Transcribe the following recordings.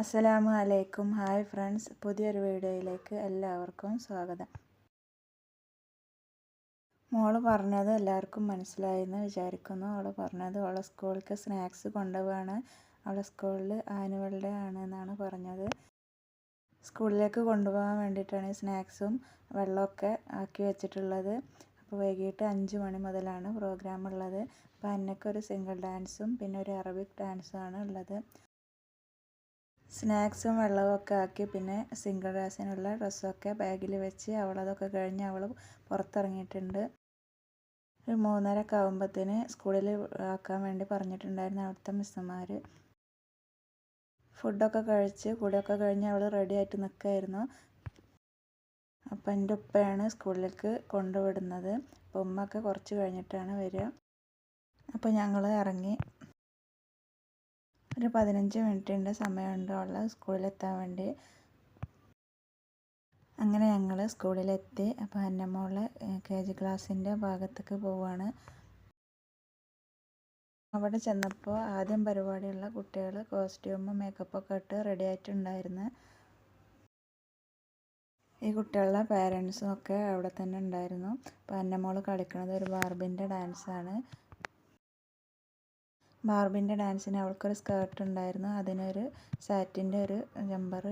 അസ്സലാമു അലൈക്കും hi friends. പുതിയൊരു വീഡിയോയിലേക്ക് എല്ലാവർക്കും സ്വാഗതം. മോൾ പറഞ്ഞത് എല്ലാവർക്കും മനസ്സിലായെന്ന് വിചാരിക്കുന്നു. അവൾ പറഞ്ഞത് അവളെ സ്കൂളിലേക്ക് സ്നാക്സ് കൊണ്ടുപോവാണ്. അവളെ സ്കൂളിൽ ആനുവൽ ഡേ ആണ് എന്നാണ് പറഞ്ഞത്. സ്കൂളിലേക്ക് കൊണ്ടുപോകാൻ വേണ്ടിയിട്ടാണ് സ്നാക്സും വെള്ളമൊക്കെ ആക്കി വെച്ചിട്ടുള്ളത്. അപ്പോൾ വൈകിട്ട് അഞ്ച് മണി മുതലാണ് പ്രോഗ്രാം ഉള്ളത്. അപ്പോൾ ഒരു സിംഗിൾ ഡാൻസും പിന്നെ ഒരു അറബിക് ഡാൻസും ആണ് ഉള്ളത്. സ്നാക്സും വെള്ളവും ഒക്കെ ആക്കി പിന്നെ സിംഗിൾ ഡാൻസിനുള്ള ഡ്രസ്സൊക്കെ ബാഗിൽ വെച്ച് അവളതൊക്കെ കഴിഞ്ഞ് അവൾ പുറത്തിറങ്ങിയിട്ടുണ്ട്. ഒരു മൂന്നരക്കെ ആകുമ്പോഴത്തേന് സ്കൂളിൽ ആക്കാൻ വേണ്ടി പറഞ്ഞിട്ടുണ്ടായിരുന്നു അവിടുത്തെ മിസ്സുമാർ ഫുഡൊക്കെ കഴിച്ച് കൂടെയൊക്കെ കഴിഞ്ഞ് അവൾ റെഡി ആയിട്ട് നിൽക്കുമായിരുന്നു അപ്പം എന്റെ ഉപ്പയാണ് സ്കൂളിലേക്ക് കൊണ്ടുവിടുന്നത്. അപ്പം ഒക്കെ കുറച്ച് കഴിഞ്ഞിട്ടാണ് വരിക. അപ്പോൾ ഞങ്ങൾ ഇറങ്ങി. ഒരു പതിനഞ്ച് മിനിറ്റിന്റെ സമയമുണ്ട്. ഉള്ള സ്കൂളിലെത്താൻ വേണ്ടി. അങ്ങനെ ഞങ്ങൾ സ്കൂളിലെത്തി. അപ്പോൾ അന്നമോൾ കെ ജി ക്ലാസ്സിന്റെ ഭാഗത്തേക്ക് പോവുകയാണ് അവിടെ ചെന്നപ്പോൾ ആദ്യം പരിപാടിയുള്ള കുട്ടികൾ കോസ്റ്റ്യൂമും മേക്കപ്പൊക്കെ ഇട്ട് റെഡി ആയിട്ടുണ്ടായിരുന്നു. ഈ കുട്ടികളുടെ പാരൻസും ഒക്കെ അവിടെ തന്നെ ഉണ്ടായിരുന്നു. അപ്പോൾ അന്നമോൾ കളിക്കുന്നത് ഒരു ബാർബിന്റെ ഡാൻസാണ് ബാർബിന്റെ ഡാൻസിന് അവൾക്കൊരു സ്കേർട്ട് ഉണ്ടായിരുന്നു. അതിനൊരു സാറ്റിന്റെ ഒരു ജമ്പർ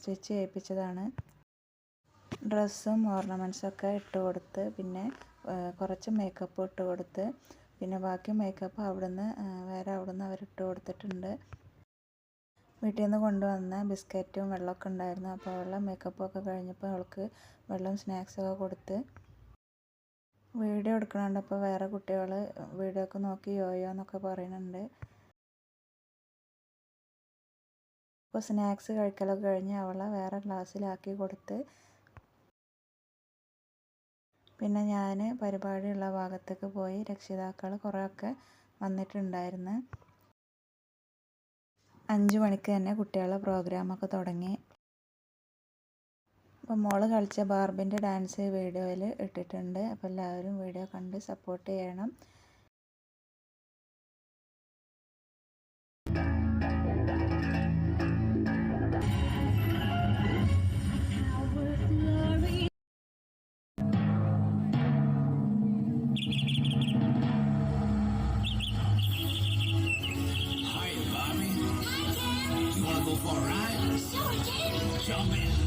സ്റ്റിച്ച് ചെയ്യിപ്പിച്ചതാണ്. ഡ്രസ്സും ഓർണമെന്റ്സൊക്കെ ഇട്ട് കൊടുത്ത് പിന്നെ കുറച്ച് മേക്കപ്പ് ഇട്ട് കൊടുത്ത് പിന്നെ ബാക്കി മേക്കപ്പ് അവിടുന്ന് വേറെ അവിടുന്ന് അവർ ഇട്ട് കൊടുത്തിട്ടുണ്ട്. വീട്ടിൽ നിന്ന് കൊണ്ടുവന്ന ബിസ്ക്കറ്റും വെള്ളമൊക്കെ ഉണ്ടായിരുന്നു. അപ്പോൾ അവളുടെ മേക്കപ്പൊക്കെ കഴിഞ്ഞപ്പോൾ അവൾക്ക് വെള്ളം സ്നാക്സൊക്കെ കൊടുത്ത് വീഡിയോ എടുക്കണുണ്ട്. അപ്പോൾ വേറെ കുട്ടികൾ വീഡിയോ ഒക്കെ നോക്കി യോയോ എന്നൊക്കെ പറയുന്നുണ്ട്. അപ്പോൾ സ്നാക്സ് കഴിക്കലൊക്കെ കഴിഞ്ഞ് അവളെ വേറെ ക്ലാസ്സിലാക്കി കൊടുത്ത് പിന്നെ ഞാൻ പരിപാടിയുള്ള ഭാഗത്തേക്ക് പോയി. രക്ഷിതാക്കൾ കുറേയൊക്കെ വന്നിട്ടുണ്ടായിരുന്നു. അഞ്ച് മണിക്ക് തന്നെ കുട്ടികളെ പ്രോഗ്രാമൊക്കെ തുടങ്ങി. അപ്പോൾ മോൾ കളിച്ച ബാർബിന്റെ ഡാൻസ് വീഡിയോയിൽ ഇട്ടിട്ടുണ്ട്. അപ്പോൾ എല്ലാവരും വീഡിയോ കണ്ട് സപ്പോർട്ട് ചെയ്യണം. Jump in.